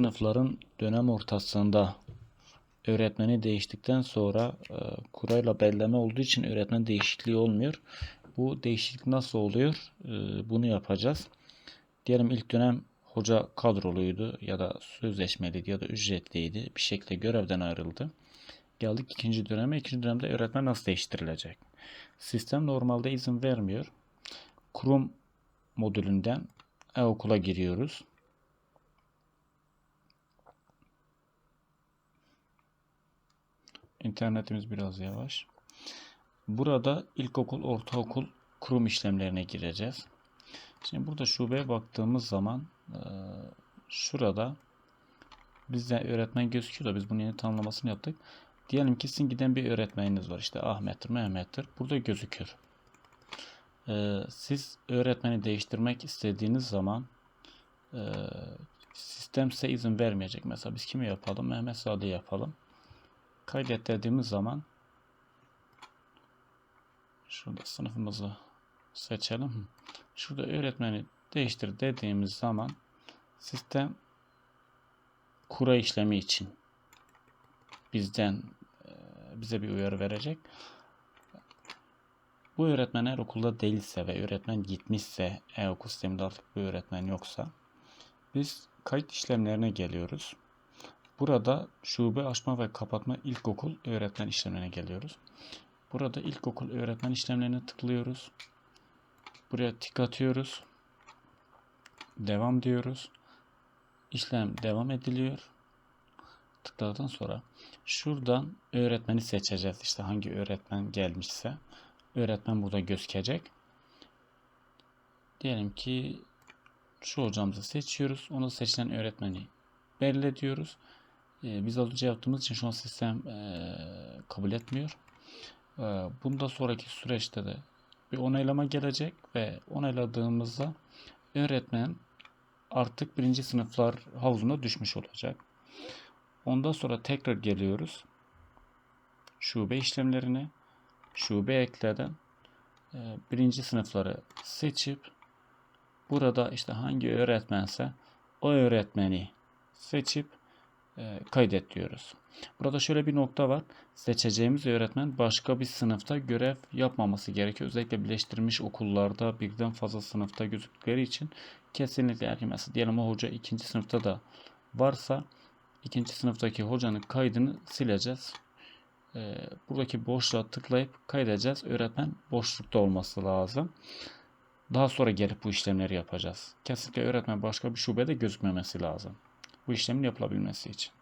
Sınıfların dönem ortasında öğretmeni değiştikten sonra e, kurayla belirleme olduğu için öğretmen değişikliği olmuyor. Bu değişiklik nasıl oluyor? E, bunu yapacağız. Diyelim ilk dönem hoca kadroluydu ya da sözleşmeliydi ya da ücretliydi. Bir şekilde görevden ayrıldı. Geldik ikinci döneme. İkinci dönemde öğretmen nasıl değiştirilecek? Sistem normalde izin vermiyor. Kurum modülünden e-okula giriyoruz. İnternetimiz biraz yavaş. Burada ilkokul, ortaokul kurum işlemlerine gireceğiz. Şimdi burada şubeye baktığımız zaman e, şurada bizde öğretmen gözüküyor da biz bunun yeni tanımlamasını yaptık. Diyelim ki sizin giden bir öğretmeniniz var. işte Ahmet'tir, Mehmet'tir. Burada gözüküyor. E, siz öğretmeni değiştirmek istediğiniz zaman e, sistem size izin vermeyecek. Mesela biz kimi yapalım? Mehmet Sadi yapalım. Kaydet dediğimiz zaman şurada sınıfımızı seçelim. Şurada öğretmeni değiştir dediğimiz zaman sistem kura işlemi için bizden e, bize bir uyarı verecek. Bu öğretmen eğer okulda değilse ve öğretmen gitmişse e-okul sisteminde artık bir öğretmen yoksa biz kayıt işlemlerine geliyoruz. Burada şube açma ve kapatma ilkokul öğretmen işlemlerine geliyoruz. Burada ilkokul öğretmen işlemlerine tıklıyoruz. Buraya tik atıyoruz. Devam diyoruz. İşlem devam ediliyor. Tıkladıktan sonra şuradan öğretmeni seçeceğiz. İşte hangi öğretmen gelmişse öğretmen burada gözükecek. Diyelim ki şu hocamızı seçiyoruz. Onu seçilen öğretmeni belirle diyoruz. Ee, biz az önce yaptığımız için şu an sistem e, kabul etmiyor. E, bundan sonraki süreçte de bir onaylama gelecek ve onayladığımızda öğretmen artık birinci sınıflar havuzuna düşmüş olacak. Ondan sonra tekrar geliyoruz. Şube işlemlerine şube ekleden e, birinci sınıfları seçip burada işte hangi öğretmense o öğretmeni seçip e, kaydet diyoruz. Burada şöyle bir nokta var. Seçeceğimiz öğretmen başka bir sınıfta görev yapmaması gerekiyor. Özellikle birleştirilmiş okullarda birden fazla sınıfta gözüktükleri için kesinlikle mesela diyelim o hoca ikinci sınıfta da varsa ikinci sınıftaki hocanın kaydını sileceğiz. E, buradaki boşluğa tıklayıp kaydedeceğiz. Öğretmen boşlukta olması lazım. Daha sonra gelip bu işlemleri yapacağız. Kesinlikle öğretmen başka bir şubede gözükmemesi lazım bu işlemin yapılabilmesi için.